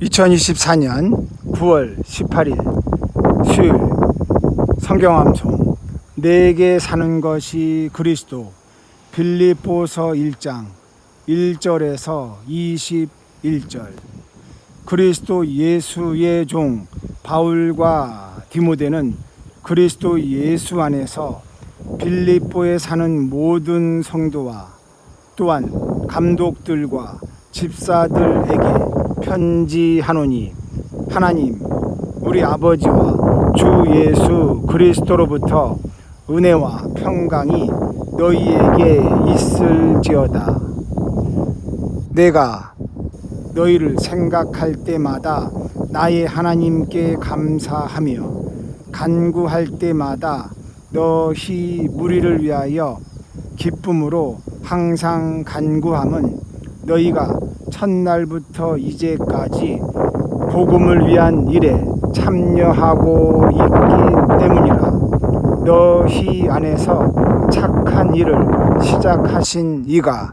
2024년 9월 18일 수요일 성경암송 내게 사는 것이 그리스도 빌립보서 1장 1절에서 21절. 그리스도 예수의 종 바울과 디모데는 그리스도 예수 안에서 빌립보에 사는 모든 성도와 또한 감독들과 집사들에게 편지하노니 하나님 우리 아버지와 주 예수 그리스도로부터 은혜와 평강이 너희에게 있을지어다. 내가 너희를 생각할 때마다 나의 하나님께 감사하며 간구할 때마다 너희 무리를 위하여 기쁨으로 항상 간구함은 너희가 첫날부터 이제까지 복음을 위한 일에 참여하고 있기 때문이라 너희 안에서 착한 일을 시작하신 이가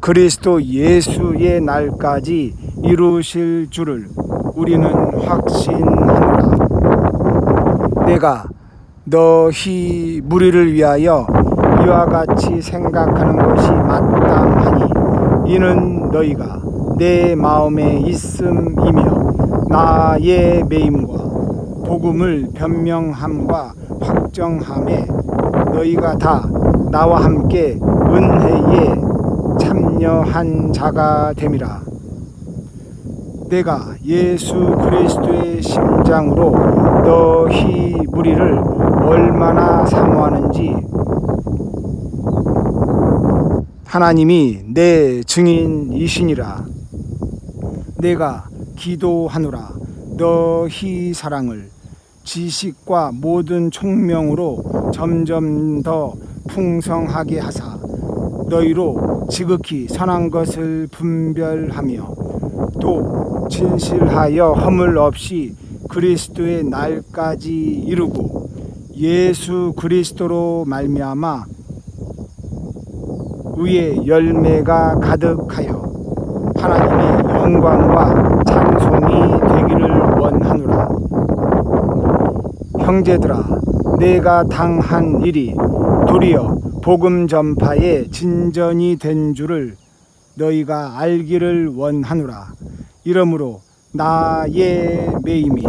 그리스도 예수의 날까지 이루실 줄을 우리는 확신하노라. 내가 너희 무리를 위하여 이와 같이 생각하는 것이 마땅하니 이는 너희가 내 마음에 있음이며 나의 매임과 복음을 변명함과 확정함에 너희가 다 나와 함께 은혜에 참여한 자가 됨이라. 내가 예수 그리스도의 심장으로 너희 무리를 얼마나 사모하는지 하나님이 내 증인이시니라 내가 기도하노라. 너희 사랑을 지식과 모든 총명으로 점점 더 풍성하게 하사. 너희로 지극히 선한 것을 분별하며 또 진실하여 허물 없이 그리스도의 날까지 이루고 예수 그리스도로 말미암아 의의 열매가 가득하여 하나님의 영광과 찬송이 되기를 원하노라. 형제들아 내가 당한 일이 도리어 복음 전파의 진전이 된 줄을 너희가 알기를 원하노라. 이러므로 나의 매임이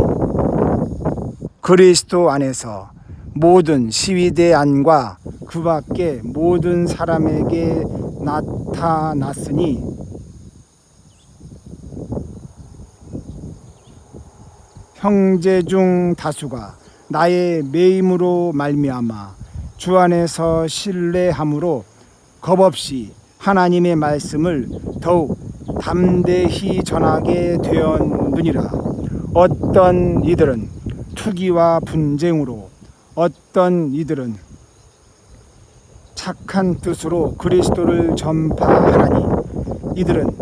그리스도 안에서 모든 시위대 안과 그 밖에 모든 사람에게 나타났으니 형제 중 다수가 나의 매임으로 말미암아 주 안에서 신뢰함으로 겁 없이 하나님의 말씀을 더욱 담대히 전하게 되었느니라. 어떤 이들은 투기와 분쟁으로 어떤 이들은 착한 뜻으로 그리스도를 전파하나니 이들은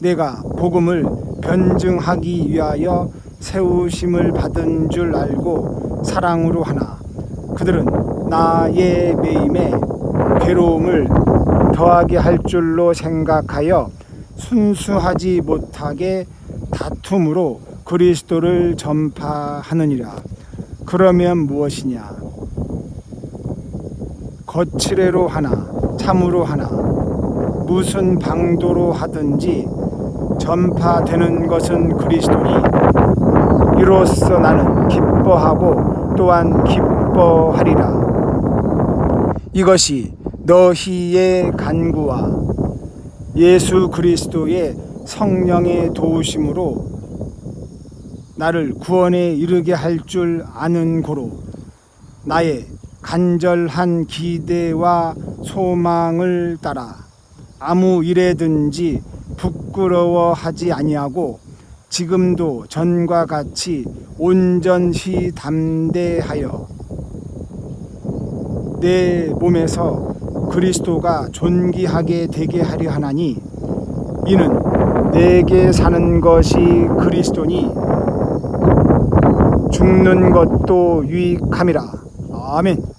내가 복음을 변증하기 위하여 세우심을 받은 줄 알고 사랑으로 하나 그들은 나의 매임에 괴로움을 더하게 할 줄로 생각하여 순수하지 못하게 다툼으로 그리스도를 전파하느니라. 그러면 무엇이냐? 거칠애로 하나 참으로 하나 무슨 방도로 하든지 전파되는 것은 그리스도니. 이로써 나는 기뻐하고 또한 기뻐하리라. 이것이 너희의 간구와 예수 그리스도의 성령의 도우심으로 나를 구원에 이르게 할 줄 아는 고로 나의 간절한 기대와 소망을 따라 아무 일에든지 부끄러워하지 아니하고 지금도 전과 같이 온전히 담대하여 내 몸에서 그리스도가 존귀하게 되게 하려 하나니 이는 내게 사는 것이 그리스도니 죽는 것도 유익함이라. 아멘.